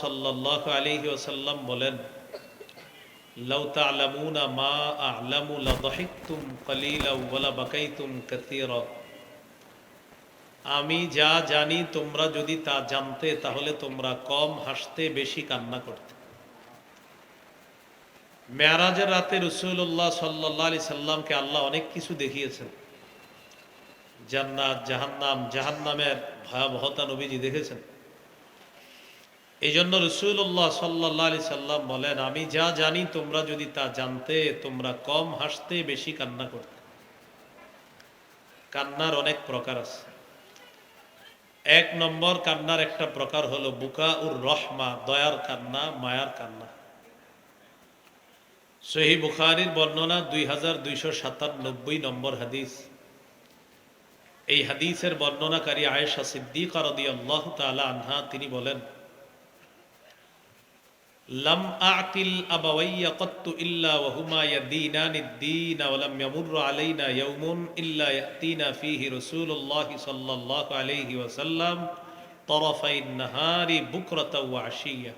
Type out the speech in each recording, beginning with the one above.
সাল্লাহ আলহি ওসাল্লাম বলেন আমি যা জানি তোমরা যদি তা জানতে, তাহলে তোমরা কম হাসতে, বেশি কান্না করতে। মেয়ারাজের রাতে রসুল্লাহ সাল্লাহ আলি সাল্লামকে আল্লাহ অনেক কিছু দেখিয়েছেন। জান্নাত, জাহান্নাম, জাহান্নামের ভয়াবহতা নবীজি দেখেছেন। এই জন্য রসুল্লাহ সাল্লাহ সাল্লাম বলেন, আমি যা জানি, তোমরা যদি তা জানতে, তোমরা কম হাসতে, বেশি কান্না করতে। কান্নার অনেক প্রকার আছে। এক নম্বর কান্নার একটা প্রকার হলো বুকা উর রহমা, দয়ার কান্না, মায়ার কান্না। সহি বুখারির বর্ণনা দুই হাজার দুইশো সাতানব্বই নম্বর হাদিস। এই হাদিসের বর্ণনাকারী আয়েশা সিদ্দিক তালা আনহা, তিনি বলেন লাম আতিল আবাওয়াইয়া কত্তু ইল্লা ওয়া হুমা ইয়াদিনানি দ্বীন ওয়া লাম ইয়ামুরু আলাইনা ইয়াউমুন ইল্লা ইয়াতিনা ফীহি রাসূলুল্লাহ সাল্লাল্লাহু আলাইহি ওয়া সাল্লাম তরফাইন নাহারি বুকরাতা ওয়া আশিয়া।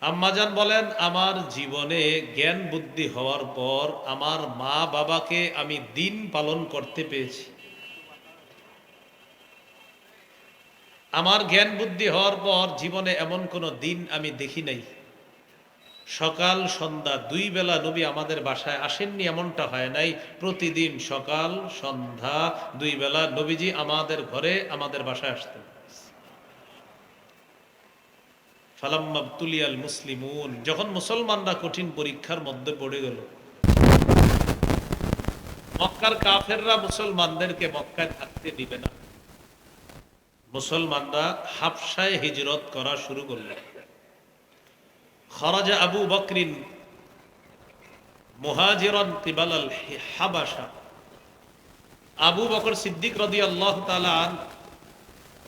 আম্মাজান বলেন, আমার জীবনে জ্ঞান বুদ্ধি হওয়ার পর আমার মা বাবাকে আমি দিন পালন করতে পেরেছি আমার জ্ঞান বুদ্ধি হওয়ার পর জীবনে এমন কোনো দিন আমি দেখি নাই। সকাল, সন্ধ্যা, দুই বেলা নবী আমাদের বাসায় আসেননি, এমনটা হয় নাই। প্রতিদিন সকাল, সন্ধ্যা, দুই বেলা নবীজি আমাদের ঘরে, আমাদের বাসায় আসতেন। ফালাম্মাবতুলিয়াল মুসলিমুন, যখন মুসলমানরা কঠিন পরীক্ষার মধ্যে পড়ে গেল। মক্কার কাফেররা মুসলমানদেরকে মক্কায় থাকতে দিবে না। মুসলমানরা হাফসায় হিজরত করা শুরু করল। খরাজা আবু বকরিন মুহাজিরন আল হাবাসা। আবু বকর সিদ্দিক রদি আল্লাহ তালা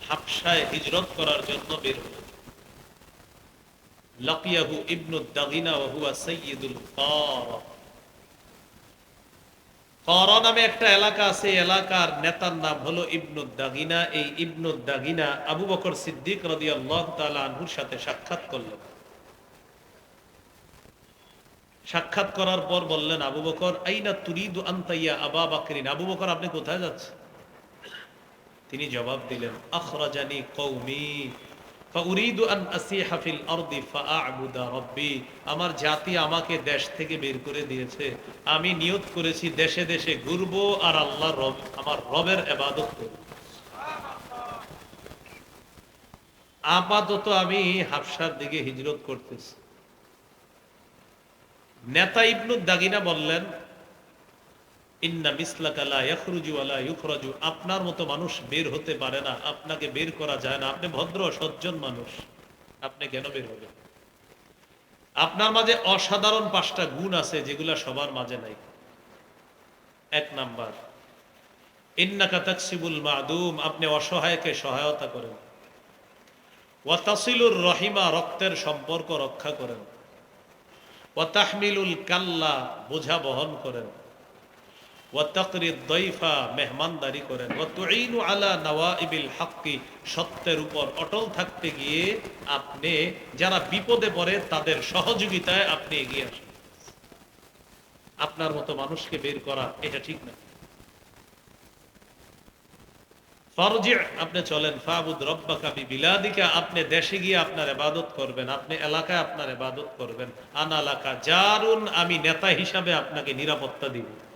হাফসায় হিজরত করার জন্য বের হল। লাকিয়াহু ইবনু দাগিনা ওয়া হুয়া কারা কর নামে একটা এলাকা আছে, এলাকার নেতার নাম হলো ইবনু দাগিনা। এই ইবনু দাগিনা আবু বকর সিদ্দিক রাদিয়াল্লাহু সাথে সাক্ষাৎ করল। সাক্ষাৎ করার পর বললেন, আবু বকর, আইনা তুরিদু আনতাইয়া আবা বাকরিন? আবু বকর, আপনি কোথায় যাচ্ছেন? তিনি জবাব দিলেন, আখরাজানি কওমি। আমার জাতি আমাকে দেশ থেকে বের করে দিয়েছে। আমি নিয়ত করেছি দেশে দেশে ঘুরবো আর আল্লাহ রব, আমার রবের ইবাদত করব। আপাতত আমি হাফসার দিকে হিজরত করতেছি। নেতা ইবনু দাগিনা বললেন ইন্না আপনার মতো মানুষ বের হতে পারে না। আপনাকে বের করা যায় না। আপনি ভদ্র, সজ্জন মানুষ। আপনি কেন বের হবেন? আপনার মাঝে অসাধারণ পাঁচটা গুণ আছে যেগুলা সবার মাঝে নাই। এক নাম্বার, ইন্নাকা মাদুম আপনি অসহায়কে সহায়তা করেন। ওয়া তাসিলুর রহিমা রক্তের সম্পর্ক রক্ষা করেন। কাল্লা বোঝা বহন করেন। মেহমানদারি করেন। আলা নওয়াইবিল হাক্কি, সত্যের উপর অটল থাকতে গিয়ে আপনি, যারা বিপদে পড়ে, তাদের সহযোগিতায় আপনি এগিয়ে আসেন। আপনার মতো মানুষকে বের করা, এটা ঠিক না। আপনি চলেন, ফাবুদ রব্বাকা বিলাদিকা আপনি দেশে গিয়ে আপনার এবাদত করবেন, আপনি এলাকায় আপনার ইবাদত করবেন। আনালাকা জারুন, আমি নেতা হিসাবে আপনাকে নিরাপত্তা দিব।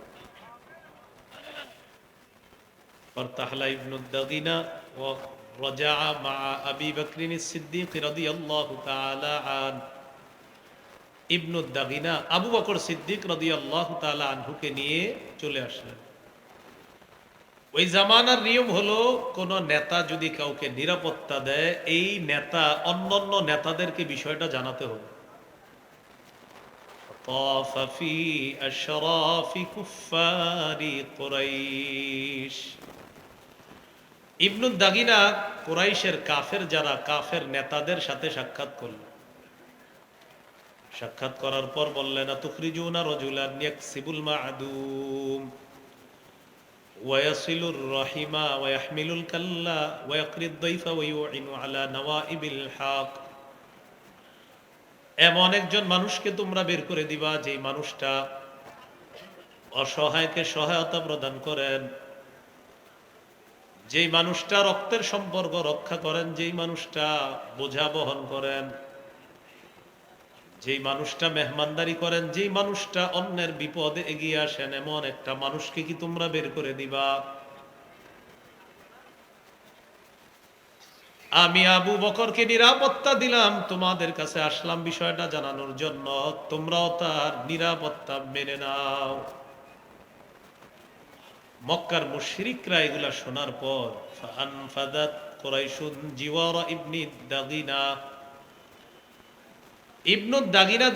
فارتحل ابن الدغينة ورجع مع أبي بكر الصديق رضي الله تعالى عنه ইবনু দাগিনা আবু বকর সিদ্দিক রদি আল্লাহ তালা আনহুকে নিয়ে চলে আসলেন ওই জামানার নিয়ম হলো কোন নেতা যদি কাউকে নিরাপত্তা দেয় এই নেতা অন্যান্য নেতাদেরকে বিষয়টা জানাতে হবে طاف في أشراف كفار قريش ইবনুল দাগিনা কোরাইশের কাফের যারা, কাফের নেতাদের সাথে সাক্ষাৎ করল। সাক্ষাৎ করার পর বললেন রহিমা এমন একজন মানুষকে তোমরা বের করে দিবা যে মানুষটা অসহায়কে সহায়তা প্রদান করেন। যেই মানুষটা রক্তের সম্পর্ক রক্ষা করেন, যেই মানুষটা বোঝা বহন করেন, যেই মানুষটা মেহমানদারি করেন, যেই মানুষটা অন্যের বিপদে এগিয়ে আসেন, এমন একটা মানুষকে কি তোমরা বের করে দিবা? আমি আবু বকরকে নিরাপত্তা দিলাম, তোমাদের কাছে আসলাম বিষয়টা জানানোর জন্য, তোমরাও তার নিরাপত্তা মেনে নাও। মক্কার মুশরিকরা এগুলা শোনার পর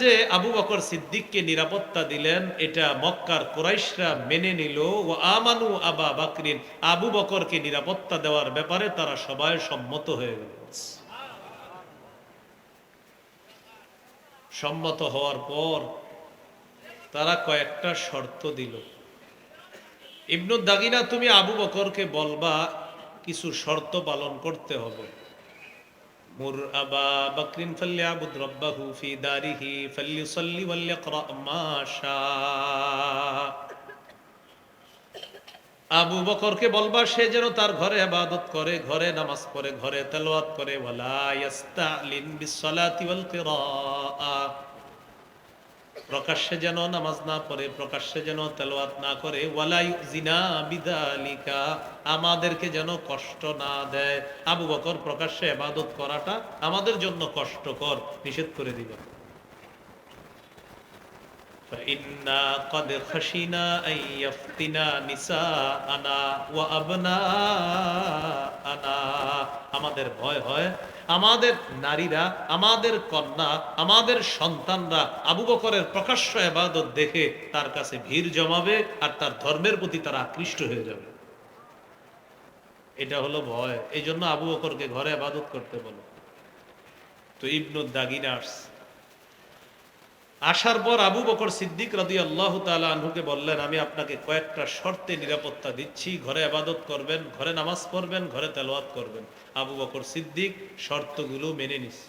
যে আবু বকর সিদ্দিককে নিরাপত্তা দিলেন, এটা মক্কার কোরাইশরা মেনে নিল। ও আমানু আবা বাকরিন, আবু বকরকে নিরাপত্তা দেওয়ার ব্যাপারে তারা সবাই সম্মত হয়ে গেল। সম্মত হওয়ার পর তারা কয়েকটা শর্ত দিল। ইবনু দাগিনা, তুমি আবু বকরকে বলবা, কিছু শর্ত পালন করতে হবে। মুর আবা বকরিন ফি দারিহি আবু বকরকে বলবা, সে যেন তার ঘরে ইবাদত করে, ঘরে নামাজ পড়ে, ঘরে তেলাওয়াত করে, ওয়ালা ইয়াস্তালিন বিসসালাতি ওয়াল কিরাআ প্রকাশ্যে যেন নামাজ না পড়ে প্রকাশ্যে যেন তেলাওয়াত না করে ওয়ালাই জিনা বিদালিকা আমাদেরকে যেন কষ্ট না দেয় আবু বকর প্রকাশ্যে ইবাদত করাটা আমাদের জন্য কষ্টকর নিষেধ করে দিবেন فإنا قد خشينا أن يفتنا نساءنا وأبناءنا আমাদের ভয় হয় আমাদের নারীরা, আমাদের কন্যা, আমাদের সন্তানরা আবু বকরের প্রকাশ্য এবাদত দেখে তার কাছে ভিড় জমাবে আর তার ধর্মের প্রতি তারা আকৃষ্ট হয়ে যাবে। এটা হলো ভয়। এই জন্য আবু বকরকে ঘরে আবাদত করতে বলো। তো ইবনু দাগিনা আসছে। আসার পর আবু বকর সিদ্দিক রাদি আল্লাহ আনহুকে বললেন, আমি আপনাকে কয়েকটা শর্তে নিরাপত্তা দিচ্ছি। ঘরে আবাদত করবেন, ঘরে নামাজ পড়বেন, ঘরে তেলোয়াত করবেন। আবু বকর সিদ্দিক শর্তগুলো মেনে নিস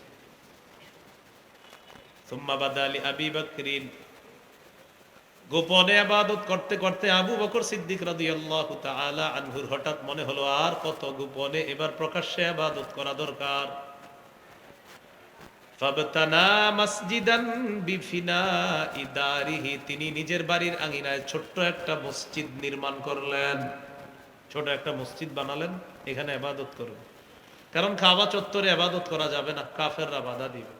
আলী আবি বকরিন। গোপনে আবাদত করতে করতে আবু বকর সিদ্দিক রাদি আল্লাহ আনহুর হঠাৎ মনে হলো, আর কত গোপনে এবার প্রকাশ্যে আবাদত করা দরকার। তিনি নিজের বাড়ির আঙিনায় ছোট্ট একটা মসজিদ নির্মাণ করলেন। ছোট একটা মসজিদ বানালেন, এখানে আবাদত করবেন। কারণ খাওয়া চত্বরে আবাদত করা যাবে না কাফেররা বাধা দিবে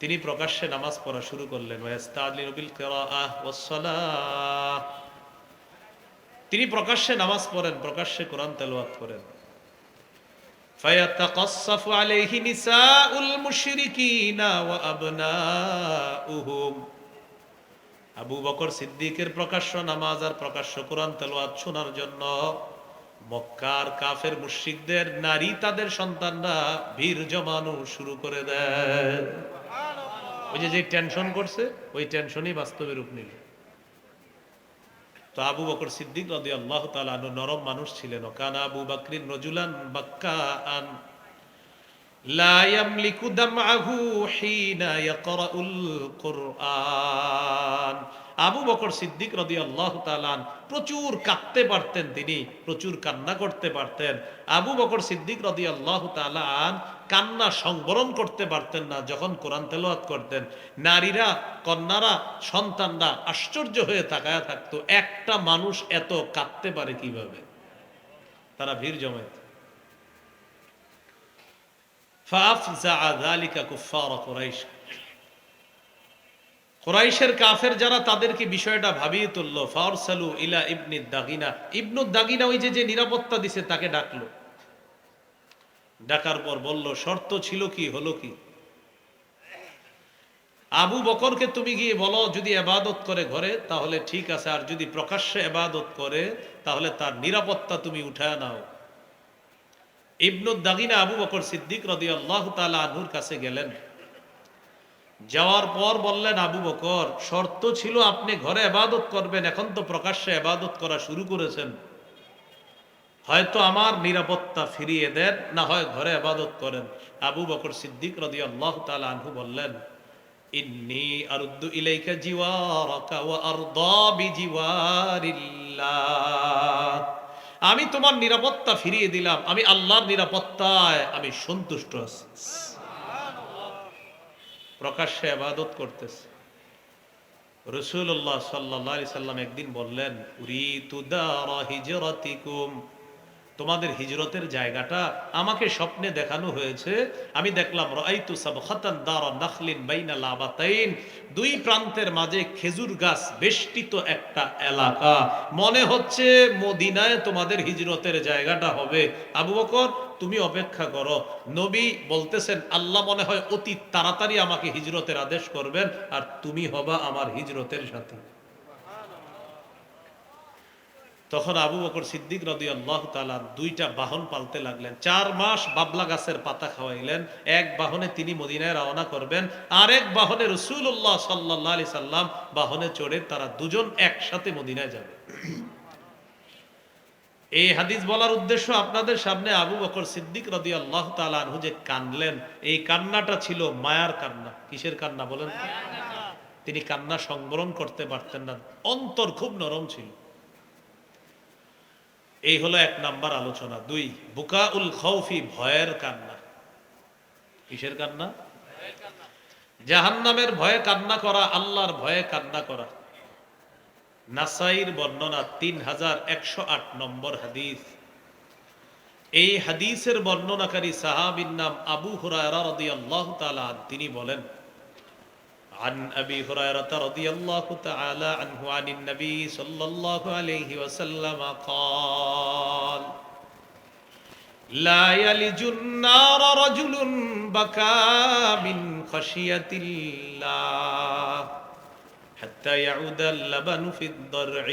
তিনি প্রকাশ্যে নামাজ পড়া শুরু করলেন তিনি প্রকাশ্যে নামাজ পড়েন প্রকাশ্যে কোরআন তেলাওয়াত করেন فيتقصف عليه نساء المشركين وأبناؤهم আবু বকর সিদ্দিকের প্রকাশ্য নামাজ আর প্রকাশ্য কোরআন তেলাওয়াত শোনার জন্য মক্কার কাফের মুশরিকদের নারী তাদের সন্তানরা ভিড় জমানো শুরু করে দেয়। ওই যে যে টেনশন করছে ওই টেনশনই বাস্তবে রূপ নিল। তো আবু বকর সিদ্দিক রদি আল্লাহ তালু নরম মানুষ ছিলেন। কান আবু বাকরিন নজুলান বাক্কা আন لا يملك دمعه حين يقرأ القرآن আবু বকর সিদ্দিক রদি আল্লাহ তালান প্রচুর কাঁদতে পারতেন তিনি প্রচুর কান্না করতে পারতেন আবু বকর সিদ্দিক রদি আল্লাহ তালান কান্না সংবরণ করতে পারতেন না যখন কোরআন তেলাওয়াত করতেন নারীরা কন্যারা সন্তানরা আশ্চর্য হয়ে তাকায় থাকতো একটা মানুষ এত কাঁদতে পারে কিভাবে তারা ভিড় জমাইত কোরাইশের কাফের যারা, তাদেরকে বিষয়টা ভাবিয়ে তুললো, ফারসালু ইলা ইবনি দাগিনা। ইবনু দাগিনা ওই যে যে নিরাপত্তা দিছে, তাকে ডাকলো। ডাকার পর বলল, শর্ত ছিল কি, হলো কি? আবু বকরকে তুমি গিয়ে বলো, যদি আবাদত করে ঘরে, তাহলে ঠিক আছে, আর যদি প্রকাশ্যে আবাদত করে, তাহলে তার নিরাপত্তা তুমি উঠায় নাও। ইবনু দাগিনা আবু বকর সিদ্দিক রদি আল্লাহ তালা কাছে গেলেন। যাওয়ার পর বললেন, আবু বকর, শর্ত ছিল আপনি ঘরে এবাদত করবেন, এখন তো প্রকাশ্যে এবাদত করা শুরু করেছেন। হয়তো আমার নিরাপত্তা ফিরিয়ে দেন, না হয় ঘরে আবাদত করেন। আবু বকর সিদ্দিক রদি আল্লাহ আনহু বললেন, ইন্নি ইলাইকা আমি তোমার নিরাপত্তা ফিরিয়ে দিলাম। আমি আল্লাহর নিরাপত্তায় আমি সন্তুষ্ট আছি। প্রকাশ্যে আবাদত করতেছে। রসুল্লাহ সাল্লাহ সাল্লাম একদিন বললেন উরি তুদা হিজরতিকুম। তোমাদের হিজরতের জায়গাটা আমাকে স্বপ্নে দেখানো হয়েছে। আমি দেখলাম দুই প্রান্তের মাঝে খেজুর গাছ বেষ্টিত একটা এলাকা। মনে হচ্ছে মদিনায় তোমাদের হিজরতের জায়গাটা হবে। আবু বকর, তুমি অপেক্ষা করো। নবী বলতেছেন, আল্লাহ মনে হয় অতি তাড়াতাড়ি আমাকে হিজরতের আদেশ করবেন, আর তুমি হবা আমার হিজরতের সাথে। তখন আবু বকর সিদ্দিক রদি আল্লাহ তালার দুইটা বাহন পালতে লাগলেন। চার মাস বাবলা গাছের পাতা খাওয়াইলেন। এক বাহনে তিনি মদিনায় রওনা করবেন। আরেক বাহনে রসুল্লাহ সাল্লাহ আলি সাল্লাম বাহনে চড়ে তারা দুজন একসাথে মদিনায় যাবে। এই হাদিস বলার উদ্দেশ্য আপনাদের সামনে আবু বকর সিদ্দিক রদি আল্লাহ তালু যে কানলেন এই কান্নাটা ছিল মায়ার কান্না। কিসের কান্না বলেন? তিনি কান্না সংবরণ করতে পারতেন না। অন্তর খুব নরম ছিল। এই হলো এক নাম্বার আলোচনা। দুই বুকা উল খৌফি, ভয়ের কান্না। কিসের কান্না? জাহান্নামের ভয়ে কান্না করা, আল্লাহর ভয়ে কান্না করা। নাসাইর বর্ণনা তিন হাজার একশো আট নম্বর হাদিস। এই হাদিসের বর্ণনাকারী সাহাবির নাম আবু হুরায়রা রাদিয়াল্লাহু তাআলা তিনি বলেন عن أبي هريرة رضي الله تعالى عنه عن النبي صلى الله عليه وسلم قال لا يلج النار رجل بكى من خشية الله حتى يعود اللبن في الضرع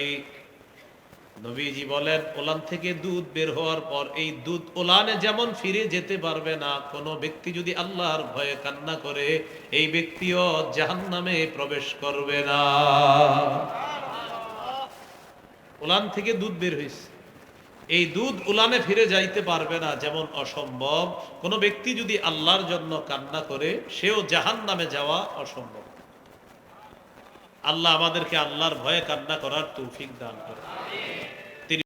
নবীজি বলেন, ওলান থেকে দুধ বের হওয়ার পর এই দুধ ওলানে যেমন ফিরে যেতে পারবে না, কোনো ব্যক্তি যদি আল্লাহর ভয়ে কান্না করে, এই ব্যক্তিও জাহান্নামে প্রবেশ করবে না। ওলান থেকে দুধ বের হয়েছে এই দুধ উলানে ফিরে যাইতে পারবে না, যেমন অসম্ভব। কোনো ব্যক্তি যদি আল্লাহর জন্য কান্না করে, সেও জাহান নামে যাওয়া অসম্ভব। আল্লাহ আমাদেরকে আল্লাহর ভয়ে কান্না করার তৌফিক দান করে।